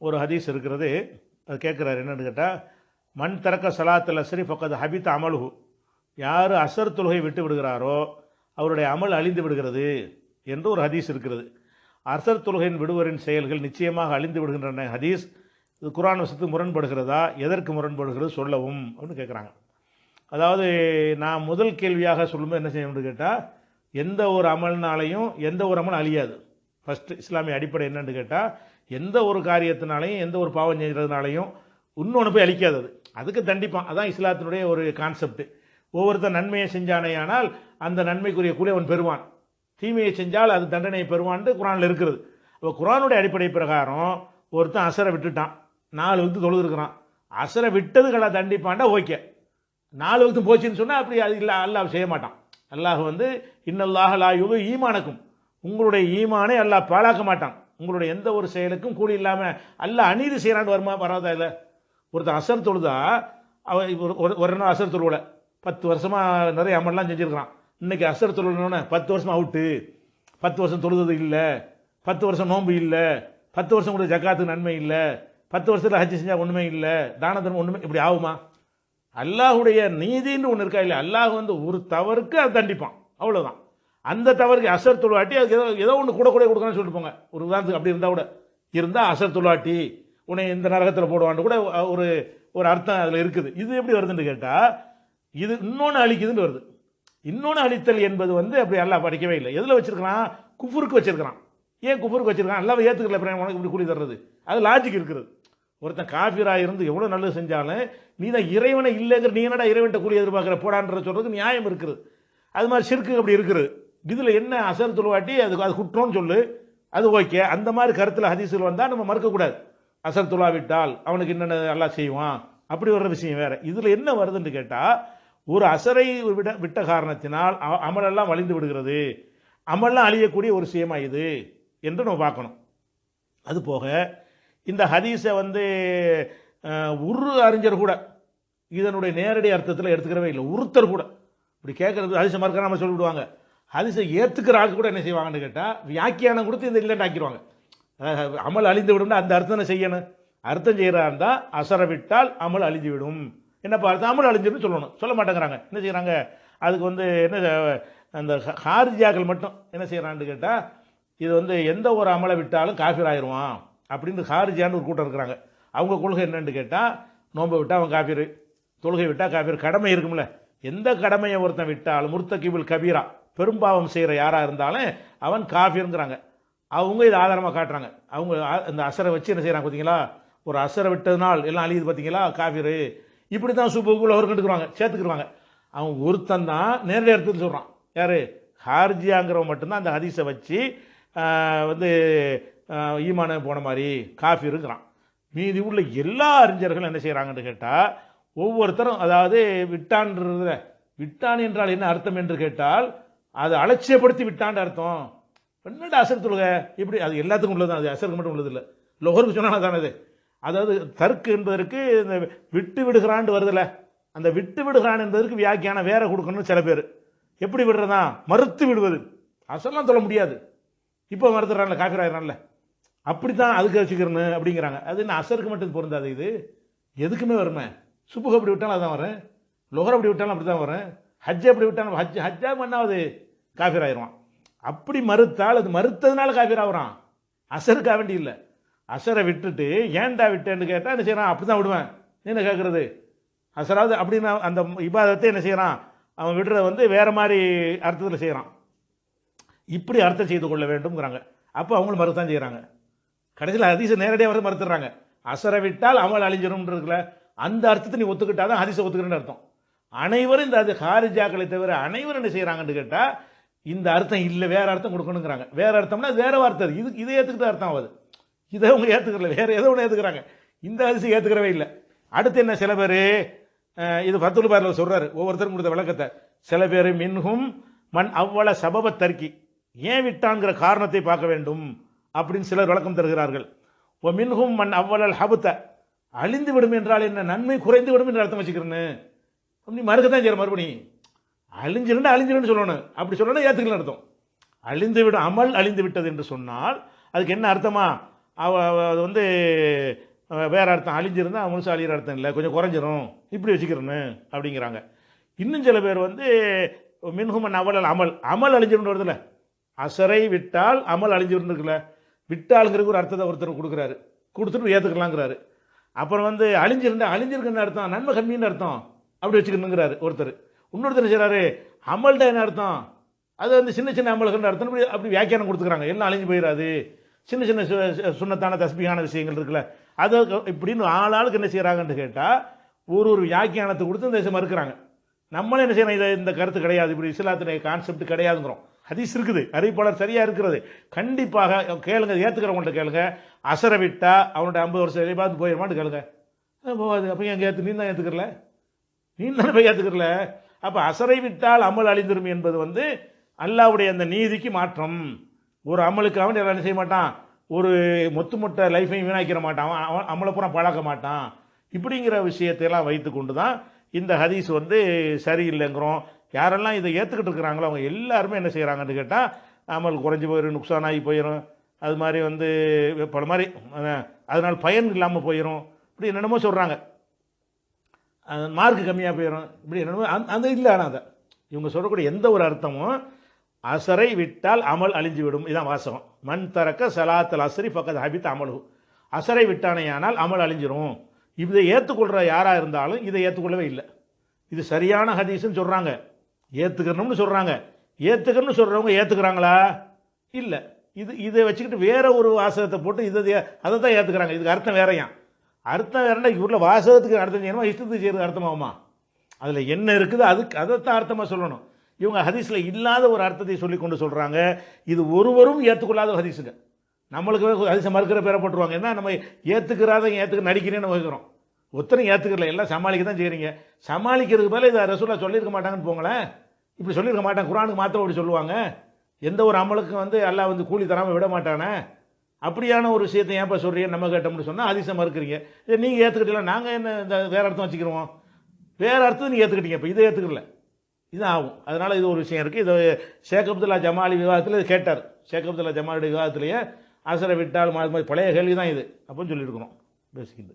ஒரு ஹதீஸ் இருக்கிறது. அது கேட்குறாரு என்னென்னு கேட்டால் மண் தரக்க சலாத்தில் அஸ்ரி ஃபக்கத் ஹபித் அமலுகு யார் அசர் தொழுகை விட்டு விடுகிறாரோ அவருடைய அமல் அழிந்து விடுகிறது என்று ஒரு ஹதீஸ் இருக்கிறது. அசர் தொழுகையின் விடுவரின் செயல்கள் நிச்சயமாக அழிந்து விடுகின்றன. ஹதீஸ் இது குரான் வசத்துக்கு முரண்படுகிறதா எதற்கு முரண்படுகிறது சொல்லவும் அப்படின்னு கேட்குறாங்க அதாவது நான் முதல் கேள்வியாக சொல்லும்போது என்ன செய்யணும்னு கேட்டால் எந்த ஒரு அமல்னாலையும் எந்த ஒரு அமல் அழியாது. ஃபஸ்ட்டு இஸ்லாமிய அடிப்படை என்னென்னு கேட்டால் எந்த ஒரு காரியத்தினாலையும் எந்த ஒரு பாவம் செய்கிறதுனாலையும் இன்னொன்று போய் அழிக்காது அதுக்கு தண்டிப்பான். அதான் இஸ்லாத்தினுடைய ஒரு கான்செப்ட் ஒவ்வொருத்தர் நன்மையை செஞ்சானேயானால் அந்த நன்மைக்குரிய கூலி அவன் பெறுவான். தீமையை செஞ்சால் அது தண்டனையை பெறுவான்ட்டு குரானில் இருக்கிறது. அப்போ குரானுடைய அடிப்படை பிரகாரம் ஒருத்தன் அசரை விட்டுட்டான். நாலு வகுத்து தொழுதுருக்கிறான். அசரை விட்டதுகளை தண்டிப்பான்டா ஓகே. நாலு வகுத்து போச்சுன்னு சொன்னால் அப்படி அது இல்லை அல்லாஹ் செய்ய மாட்டான். அல்லாஹ் வந்து இன்னல்லாக லா யுகு ஈமானுக்கும். உங்களுடைய ஈமானை அல்லாஹ் பாழாக்க மாட்டான். உங்களுடைய எந்த ஒரு செயலுக்கும் கூலி இல்லாமல் அல்ல அநீதி செய்கிறான்னு வருமா வராதா இல்லை? ஒருத்தன் அசர் தொழுதா அவன் ஒரு ஒரு நாள் அசர் தொழுவலை. பத்து வருஷமாக நிறைய அமல்லாம் செஞ்சுருக்கிறான். இன்னைக்கு அசர் தொழுனோடனே பத்து வருஷம் அவுட்டு. பத்து வருஷம் தொழுது இல்லை. பத்து வருஷம் நோன்பு இல்லை. பத்து வருஷம் கூட ஜக்காத்துக்கு நன்மை இல்லை. பத்து வருஷத்தில் ஹஜ் செஞ்சால் ஒன்றுமே இல்லை. தான தர்மம் ஒன்றுமே இப்படி ஆகுமா? அல்லாஹுடைய நீதின்னு ஒன்று இருக்கா இல்லை அல்லாஹ் வந்து ஒரு தவறுக்கு அது தண்டிப்பான். அவ்வளோதான் அந்த தவறுக்கு அசர் தொழுவாட்டி அதுக்கு ஏதோ ஏதோ ஒன்று கூட கூட கொடுக்கணும்னு சொல்லிட்டு போங்க. ஒரு உதாரணத்துக்கு அப்படி இருந்தால் கூட. இருந்தால் அசர் தொழுவாட்டி உன்னை இந்த நரகத்தில் போடுவான்னு கூட ஒரு ஒரு அர்த்தம் அதில் இருக்குது. இது எப்படி வருதுன்னு கேட்டால் இது இன்னொன்று அழிக்குதுன்னு வருது. இன்னொன்று அழித்தல் என்பது வந்து அப்படி எல்லாம் படிக்கவே இல்லை. எதில் வச்சுருக்கிறான்? குஃபுருக்கு வச்சிருக்கிறான். ஏன் குஃபுருக்கு வச்சிருக்கான் எல்லாம் ஏற்றுக்கல பிரேம் உனக்கு இப்படி கூலி தர்றது. அது லாஜிக் இருக்குது. ஒருத்தன் காஃபிராக இருந்து எவ்வளோ நல்லது செஞ்சாலும் நீ தான் இறைவனை இல்லைங்கிற நீ என்னடா இறைவன்ட்ட கூலி எதிர்பார்க்குற? போடான்ற சொல்கிறதுக்கு நியாயம் இருக்குது. அது மாதிரி சிறுக்கு அப்படி இருக்குது. இதில் என்ன அசல் தொழுவாட்டி? அது அது குற்றம்னு சொல்லு. அது ஓகே. அந்த மாதிரி கருத்தில் ஹதீஸில் வந்தால் நம்ம மறுக்கக்கூடாது அசர் தொழாவிட்டால் அவனுக்கு என்னென்ன நல்லா செய்வான்? அப்படி வர்ற விஷயம் வேறு. இதில் என்ன வருதுன்னு கேட்டால் ஒரு அசரை விட விட்ட காரணத்தினால் அ- அமலெல்லாம் வழிந்து விடுகிறது. அமல்லாம் அழியக்கூடிய ஒரு விஷயமா இது என்று நம்ம பார்க்கணும். அது போக இந்த ஹதீஸை வந்து உரு அறிஞர் கூட இதனுடைய நேரடி அர்த்தத்தில் எடுத்துக்கிறவே இல்லை. ஒருத்தர் கூட. இப்படி கேட்குறது ஹதீஸை மறுக்க நம்ம சொல்லிவிடுவாங்க. ஹதீஸை ஏற்றுக்கிற ஆள் கூட என்ன செய்வாங்கன்னு கேட்டால் வியாக்கியானம் கொடுத்து இந்த இல்லைன்னு ஆக்கிடுவாங்க. அமல் அழிந்து விடும்னா அந்த அர்த்தம் செய்யணும்? அர்த்தம் செய்கிறா இருந்தால் அசர விட்டால் அமல் அழிஞ்சு விடும். என்ன பார்த்தா அமல் அழிஞ்சிடும் சொல்லணும். சொல்ல மாட்டேங்கிறாங்க. என்ன செய்கிறாங்க அதுக்கு வந்து என்ன அந்த ஹாரிஜியாக்கள் மட்டும் என்ன செய்கிறான்னு கேட்டால் இது வந்து எந்த ஒரு அமலை விட்டாலும் காஃபிர் ஆயிடுவான் அப்படின்னு ஹாரிஜியான்னு ஒரு கூட்டம் இருக்கிறாங்க. அவங்க கொள்கை என்னன்னு கேட்டால் நோன்பை விட்டால் அவன் காஃபிர். தொழுகை விட்டால் காஃபிர். கடமை இருக்கும்ல. எந்த கடமையை ஒருத்தன் விட்டாலும் முர்த்தகிபுல் கபீரா பெரும்பாவம் செய்கிற யாராக இருந்தாலும் அவன் காஃபிருங்கிறாங்க. அவங்க இதை ஆதாரமாக காட்டுறாங்க. அவங்க அந்த அசரை வச்சு என்ன செய்கிறாங்க பார்த்தீங்களா ஒரு அசரை விட்டதுனால் எல்லாம் அழியுது பார்த்தீங்களா காஃபிரு. இப்படி தான் சூப்புக்குள்ள அவர் கண்டுக்குறாங்க சேர்த்துக்குருவாங்க. அவன் ஒருத்தன் தான் நேரடி இடத்துல சொல்கிறான் யார்? ஹார்ஜியாங்கிறவன் மட்டும்தான் அந்த ஹதீஸை வச்சு வந்து ஈமான போன மாதிரி காஃபிருங்கிறான். மீதி உள்ள எல்லா அறிஞர்களும் என்ன செய்கிறாங்கன்னு கேட்டால் ஒவ்வொருத்தரும் அதாவது விட்டான் விட்டான் என்றால் என்ன அர்த்தம் என்று கேட்டால் அதை அலட்சியப்படுத்தி விட்டான்னு அர்த்தம். என்னடா அசர் தொழுக இப்படி அது எல்லாத்துக்கும் உள்ளது அது அசருக்கு மட்டும் உள்ளது இல்லை. சொன்னால் சொன்னா தானே அது அதாவது தர்க்கு என்பதற்கு இந்த விட்டு விடுகிறான்னு வருதில்ல அந்த விட்டு விடுகிறான் என்பதற்கு வியாக்கியானம் வேற கொடுக்கணும்னு சில பேர். எப்படி விடுறதா மறுத்து விடுவது. அசல்லாம் சொல்ல முடியாது. இப்போ மறுத்துறான்ல அப்படி அப்படித்தான் அதுக்கு வச்சுக்கிறேன்னு அப்படிங்கிறாங்க. அது என்ன அசருக்கு மட்டும் பொருந்தாது இது? எதுக்குமே வருமே. சுப்புக அப்படி விட்டாலும் அதான் வரும் லொஹர் அப்படி விட்டாலும் அப்படி தான் வரும் ஹஜ் அப்படி விட்டாலும் ஹஜ் ஹஜ்ஜா பண்ணாவது காஃபிர் ஆயிடுவான் அப்படி மறுத்தால் அது மறுத்ததுனால காஃபிர் ஆகுறான் அசருக்காக வேண்டி இல்லை அசரை விட்டுட்டு ஏன்டா விட்டேன்னு கேட்டால் என்ன செய்யறான்? அப்படி தான் விடுவேன். நீ என்ன கேட்குறது அசராவது அப்படின்னு அந்த இபாதத்தை என்ன செய்கிறான் அவன் விடுறத வந்து வேறு மாதிரி அர்த்தத்தில் செய்கிறான் இப்படி அர்த்தம் செய்து கொள்ள வேண்டும்ங்கிறாங்க. அப்போ அவங்களும் மறுத்தான் செய்கிறாங்க கடைசியில் ஹதீஸை நேரடியாக வந்து மறுத்துறாங்க. அசரை விட்டால் அவங்கள அழிஞ்சிரும்ன்றதுல இருக்குல்ல அந்த அர்த்தத்தை நீ ஒத்துக்கிட்டாதான் ஹதீஸை ஒத்துக்கிறேன்னு அர்த்தம். அனைவரும் இந்த அது ஹாரிஜாக்களை தவிர அனைவரும் என்ன செய்கிறாங்கன்னு கேட்டால் இந்த அர்த்தம் இல்லை வேறு அர்த்தம் கொடுக்கணுங்கிறாங்க. வேறு அர்த்தம்னா அது வார்த்தை அது. இது இதை ஏற்றுக்கிட்ட அர்த்தம் ஆகுது. இதை அவங்க ஏற்றுக்கிறல வேறு ஏதோ ஒன்று ஏற்றுக்கிறாங்க இந்த அரிசி ஏற்றுக்கிறவே இல்லை. அடுத்து என்ன? சில பேர் இது பத்துல் பாரில் சொல்கிறார் ஒவ்வொருத்தரும் கொடுத்த விளக்கத்தை. சில பேர் மின்ஹும் மண் அவ்வள சபப தர்க்கி. ஏன் விட்டான்கிற காரணத்தை பார்க்க வேண்டும் அப்படின்னு சிலர் விளக்கம் தருகிறார்கள். ஓ மின்ஹும் மண் அவ்வளல் ஹபுத்த. அழிந்து விடும் என்றால் என்ன? நன்மை குறைந்து விடும் என்று அர்த்தம் வச்சுக்கிறேன்னு. அப்படி மறுக்க தான் செய்கிற மறுபடியும். அழிஞ்சிருந்தா அழிஞ்சிருன்னு சொல்லணும். அப்படி சொல்லணும் ஏற்றுக்கலாம் அர்த்தம். அழிந்து விட அமல் அழிந்து விட்டது என்று சொன்னால் அதுக்கு என்ன அர்த்தமா? அவ அது வந்து வேறு அர்த்தம். அழிஞ்சிருந்தா முழுசாக அழியிற அர்த்தம் இல்லை. கொஞ்சம் குறைஞ்சிரும். இப்படி வச்சுக்கிறேன்னு அப்படிங்கிறாங்க. இன்னும் சில பேர் வந்து மின்ஹுமன் அவல் அமல். அமல் அழிஞ்சிருந்து வருதுல்ல. அசரை விட்டால் அமல் அழிஞ்சிருந்துருக்குல்ல. விட்டாளுங்கிறதுக்கு ஒரு அர்த்தத்தை ஒருத்தர் கொடுக்குறாரு. கொடுத்துட்டு ஏற்றுக்கலாங்கிறாரு அப்புறம் வந்து அழிஞ்சிருந்தா அழிஞ்சிருக்குன்னு அர்த்தம். நன்மை கம்மின்னு அர்த்தம். அப்படி வச்சுக்கணுங்கிறாரு ஒருத்தர். இன்னொருத்தர் செய்கிறாரு செய்றாரு? அமல்டா என்ன அர்த்தம்? அது வந்து சின்ன சின்ன அமல்கள்னு அர்த்தம் அப்படி அப்படி வியாக்கியானம் கொடுத்துக்கிறாங்க. எல்லாம் அழிஞ்சு போயிடாது சின்ன சின்ன சு- சுண்ணத்தான தஸ்பியான விஷயங்கள் இருக்குல்ல. அது இப்படின்னு ஆளாளுக்கு என்ன செய்கிறாங்கன்னு கேட்டால் ஒரு ஒரு வியாக்கியானத்தை கொடுத்து இந்த விஷயம் மறுக்கிறாங்க. நம்மளே என்ன செய்யணும்? இதை இந்த கருத்து கிடையாது. இப்படி இஸ்லாத்தினுடைய கான்செப்ட் கிடையாதுங்கிறோம். ஹதீஸ் இருக்குது. அறிவிப்பாளர் சரியாக இருக்கிறது. கண்டிப்பாக கேளுங்க. ஏற்றுக்கிறவங்கள்ட்ட கேளுங்க. அசரை விட்டா அவனோட ஐம்பது வருஷம் வெளியே பார்த்து போயிடுமான்னு கேளுங்க. போகாது? அப்போ எங்கே ஏற்று நீ தான் ஏற்றுக்கிறல நீ தானே போய் ஏற்றுக்கிறல அப்போ அசரை விட்டால் அமல் அழிந்துரும் என்பது வந்து அல்லாவுடைய அந்த நீதிக்கு மாற்றம். ஒரு அமலுக்கு அவன் என்ன செய்ய மாட்டான்? ஒரு மொத்து மொட்டை லைஃபையும் வீணாக்கிற மாட்டான். அவன் அமலை பூரா பழக்க மாட்டான். இப்படிங்கிற விஷயத்தையெல்லாம் வைத்து கொண்டு தான் இந்த ஹதீஸ் வந்து சரியில்லைங்கிறோம். யாரெல்லாம் இதை ஏற்றுக்கிட்டு இருக்கிறாங்களோ அவங்க எல்லாருமே என்ன செய்கிறாங்கன்னு கேட்டால் அமல் குறைஞ்சி போயிடும் நுக்சான் ஆகி போயிடும் அது மாதிரி வந்து பல மாதிரி அதனால் பயன் இல்லாமல் போயிடும் இப்படி என்னென்னமோ சொல்கிறாங்க மார்க் கம்மியாக போயிடும் இப்படி என்னமோ அந்த- அந்த இல்லை ஆனால் அதை. இவங்க சொல்லக்கூடிய எந்த ஒரு அர்த்தமும் அசரை விட்டால் அமல் அழிஞ்சு விடும். இதுதான் வாசகம். மண் தரக்க சலாத்தல் அசரி பக்கத்து ஹபித் அமலு. அசரை விட்டானேயானால் அமல் அழிஞ்சிரும். இதை ஏற்றுக்கொள்கிற யாராக இருந்தாலும் இதை ஏற்றுக்கொள்ளவே இல்லை. இது சரியான ஹதீஸ்ன்னு சொல்கிறாங்க ஏற்றுக்கணும்னு சொல்கிறாங்க ஏற்றுக்கணும்னு சொல்கிறவங்க ஏற்றுக்கிறாங்களா இல்லை. இது இதை வச்சுக்கிட்டு வேற ஒரு வாசகத்தை போட்டு இதை அதை தான் ஏற்றுக்கிறாங்க இதுக்கு அர்த்தம் வேறையான் அர்த்தம் வேறனா இவரில் வாசகத்துக்கு அர்த்தம் செய்யணுமா இஷ்டத்துக்கு செய்கிறது அர்த்தமாகுமா? அதில் என்ன இருக்குது? அதுக்கு அதைத்தான் அர்த்தமாக சொல்லணும். இவங்க ஹதீஸில் இல்லாத ஒரு அர்த்தத்தை சொல்லி கொண்டு சொல்கிறாங்க இது ஒருவரும் ஏற்றுக்கொள்ளாத ஹதீஸுங்க. நம்மளுக்கு ஹதீஸை மறுக்கிற பேரை போட்டுருவாங்க. என்ன? நம்ம ஏற்றுக்கிறாத ஏற்றுக்க நடிக்கிறேன்னு வைக்கிறோம் ஒத்தரும் ஏற்றுக்கல எல்லாம் சமாளிக்க தான் செய்கிறீங்க சமாளிக்கிறதுக்கு மேலே இதை ரசூலா சொல்லியிருக்க மாட்டாங்கன்னு போங்களேன். இப்படி சொல்லியிருக்க மாட்டாங்க. குரானுக்கு மாத்திரம் அப்படி சொல்லுவாங்க. எந்த ஒரு அமலுக்கும் வந்து எல்லாம் வந்து கூலி தராமல் விட மாட்டானே. அப்படியான ஒரு விஷயத்தை ஏன்ப்பா சொல்கிறீங்க நம்ம கேட்டோம்னு சொன்னால் அதிசயமாக இருக்கிறீங்க. இதை நீங்கள் ஏற்றுக்கிட்டீங்களா நாங்கள் என்ன இந்த வேறு அர்த்தம் வச்சுக்கிறோம்? வேறு அர்த்தம் நீங்கள் ஏற்றுக்கிட்டீங்க இப்போ. இதை ஏற்றுக்கல இது ஆகும். அதனால் இது ஒரு விஷயம் இருக்குது இது ஷேக் அப்துல்லா ஜமாலி விவாதத்தில் இது கேட்டார். ஷேக் அப்துல்லா ஜமாலுடைய விவாதத்திலேயே அசரை விட்டால் மாதிரி பழைய கேள்வி தான் இது. அப்படின்னு சொல்லியிருக்கிறோம் பேசிக்கிட்டு.